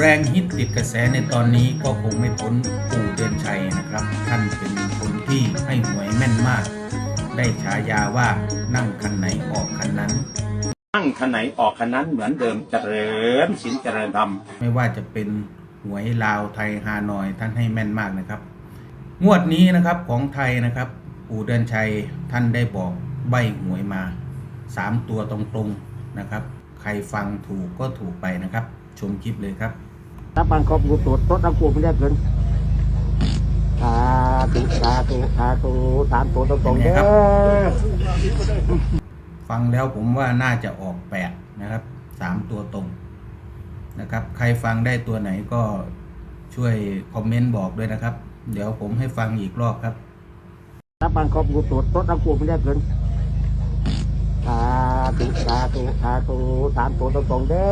แรงฮิตติดกระแสในตอนนี้ก็คงไม่พ้นปู่เดือนชัยนะครับ ท่านเป็นคนที่ให้หวยแม่นมาก ได้ฉายาว่านั่งคันไหนออกคันนั้น นั่งคันไหนออกคันนั้นเหมือนเดิมเจริญสินเจริญธรรมไม่ว่าจะเป็นหวยลาวไทยฮานอยท่านให้แม่นมากนะครับ งวดนี้นะครับของไทยนะครับปู่เดือนชัยท่านได้บอกใบหวยมาสามตัวตรงๆนะครับ ใครฟังถูกก็ถูกไปนะครับ ชมคลิปเลยครับ ถ้าปันครบกูตรวจรถน้ำกูไม่ได้เกินสาธุสาธุสาธุสามตัวตรงๆเป็นไงเด้ครับอฟังแล้วผมว่าน่าจะออกแปดนะครับสามตัวตรงนะครับ ใครฟังได้ตัวไหนก็ช่วยคอมเมนต์บอกด้วยนะครับ เดี๋ยวผมให้ฟังอีกรอบครับถ้าปันครบกูตรวจรถน้ำกูไม่ได้เกินสาธุสาธุสาธุสามตัวตรงๆเด้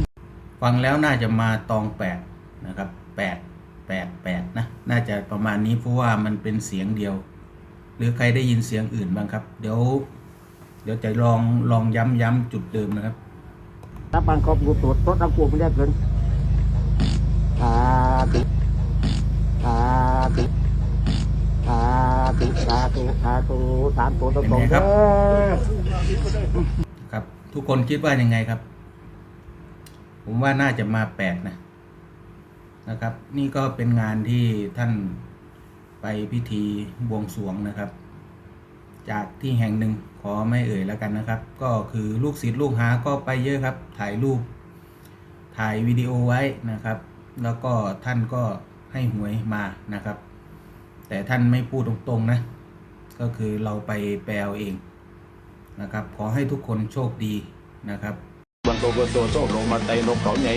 อ ฟังแล้วน่าจะมาตองแปดนะครับแปดแปดแปดนะ น่าจะประมาณนี้เพราะว่ามันเป็นเสียงเดียว หรือใครได้ยินเสียงอื่นบ้างครับ เดี๋ยว เดี๋ยวจะลองลองย้ำย้ำจุดเดิมนะครับถ้าปันครบกูตรวจรถน้ำกูไม่ได้เกินสาธุสาธุสาธุสาธุสาธุสามตัวตรงๆเด้อครับ ทุกคนคิดว่ายังไงครับ ผมว่าน่าจะมาแปดนะนะครับ นี่ก็เป็นงานที่ท่านไปพิธีบวงสรวงนะครับ จากที่แห่งหนึ่งขอไม่เอ่ยแล้วกันนะครับ ก็คือลูกศิษย์ลูกหาก็ไปเยอะครับ ถ่ายรูป ถ่ายวิดีโอไว้นะครับ แล้วก็ท่านก็ให้หวยมานะครับ แต่ท่านไม่พูดตรงๆนะ ก็คือเราไปแปลเอาเองนะครับ ขอให้ทุกคนโชคดีนะครับ วันโตวันโตโตลงมาไตนกเขาใหญ่